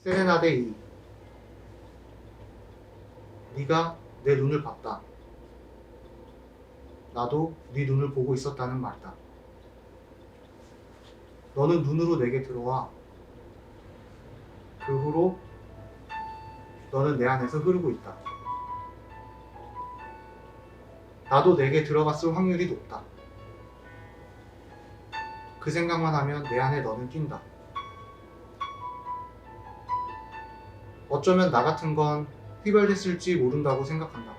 세레나데 2 네가 내 눈을 봤다. 나도 네 눈을 보고 있었다는 말이다. 너는 눈으로 내게 들어와. 그 후로 너는 내 안에서 흐르고 있다. 나도 내게 들어갔을 확률이 높다. 그 생각만 하면 내 안에 너는 낀다. 어쩌면 나 같은 건 휘발됐을지 모른다고 생각한다.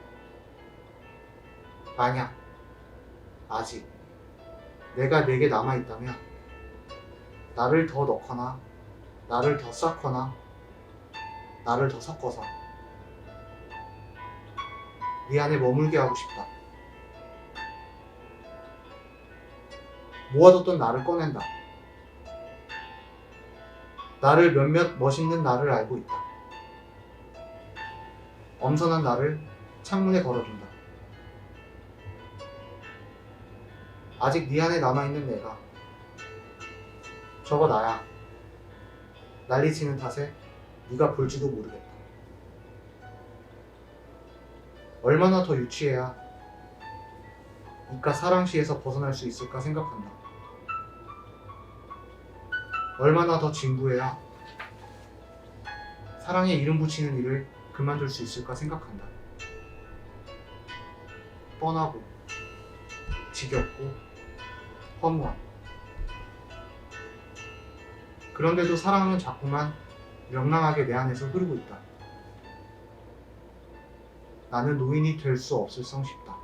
만약 아직 내가 내게 남아있다면 나를 더 넣거나 나를 더 쌓거나 나를 더 섞어서 네 안에 머물게 하고 싶다. 모아뒀던 나를 꺼낸다. 나를 몇몇 멋있는 나를 알고 있다. 엄선한 나를 창문에 걸어둔다. 아직 네 안에 남아있는 내가 저거 나야. 난리치는 탓에 네가 볼지도 모르겠다. 얼마나 더 유치해야 이깟 사랑시에서 벗어날 수 있을까 생각한다. 얼마나 더 진부해야 사랑에 이름 붙이는 일을 그만둘 수 있을까 생각한다. 뻔하고 지겹고 허무함. 그런데도 사랑은 자꾸만 명랑하게 내 안에서 흐르고 있다. 나는 노인이 될 수 없을 성 싶다.